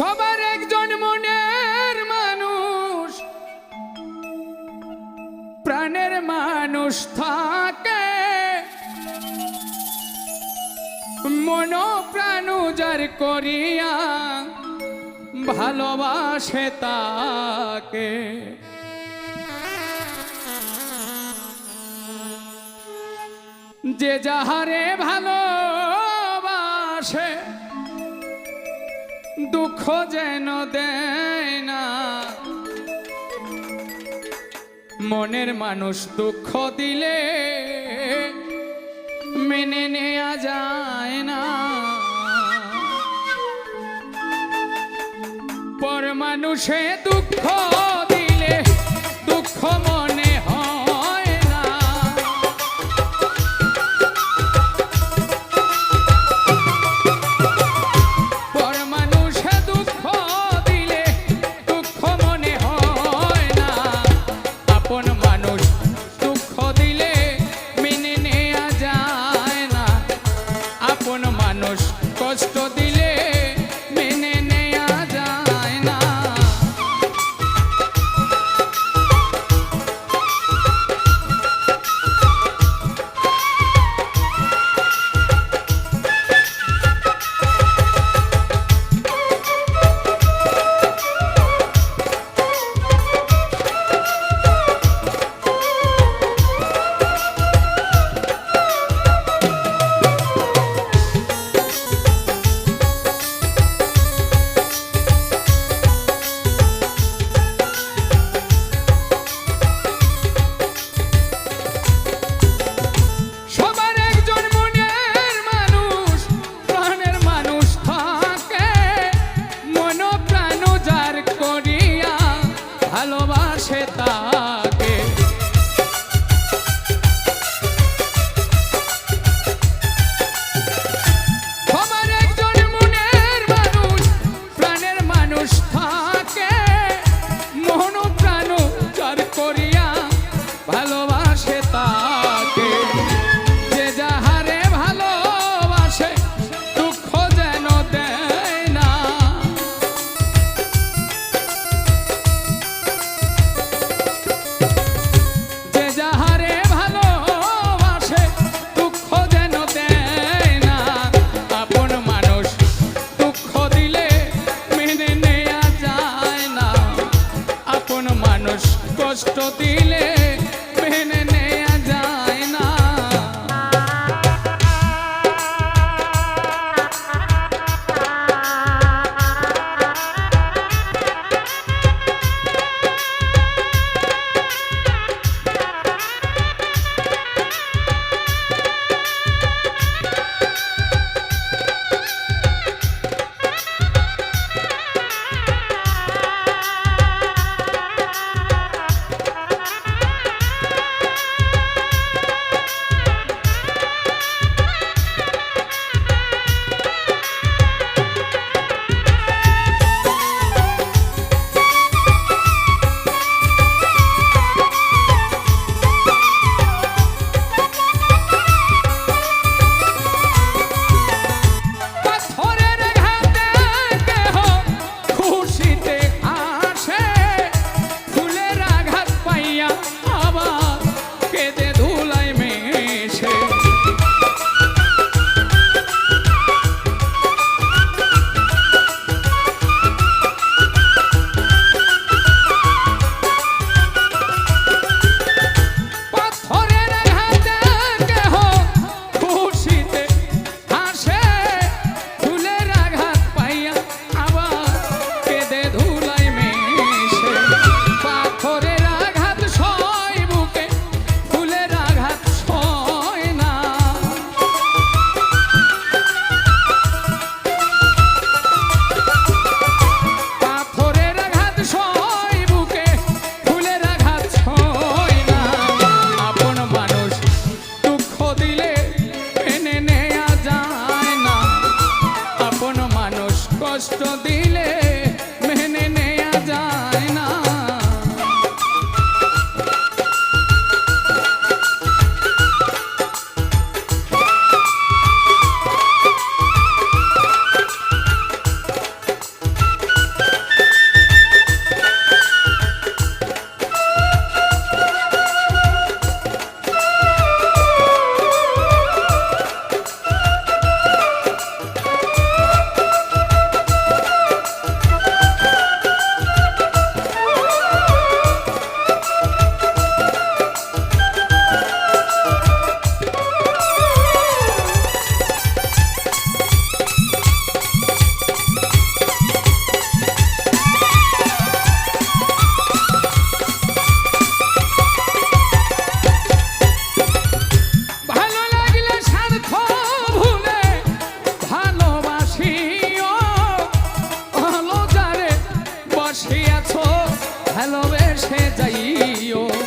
সবার একজন মনের মানুষ। প্রাণের মানুষ থাকে। মন প্রাণ উজার করিয়া ভালোবাসে তাকে। যে যাহারে ভালোবাসে দুঃখ যেন দেয় না। মনের মানুষ দুঃখ দিলে মেনে নেয়া যায় না। পর মানুষে দুঃখ ভালোবাসে তাকে। যে যাহারে ভালোবাসে, দুঃখ যেন দেয় না। যে যাহারে ভালোবাসে, দুঃখ যেন দেয় না। আপন মানুষ দুঃখ দিলে মেনে নেয়া যায় না। আপন মানুষ কষ্ট দিলে ভালোবাসিয়াছ ভালোবেসে যাইও।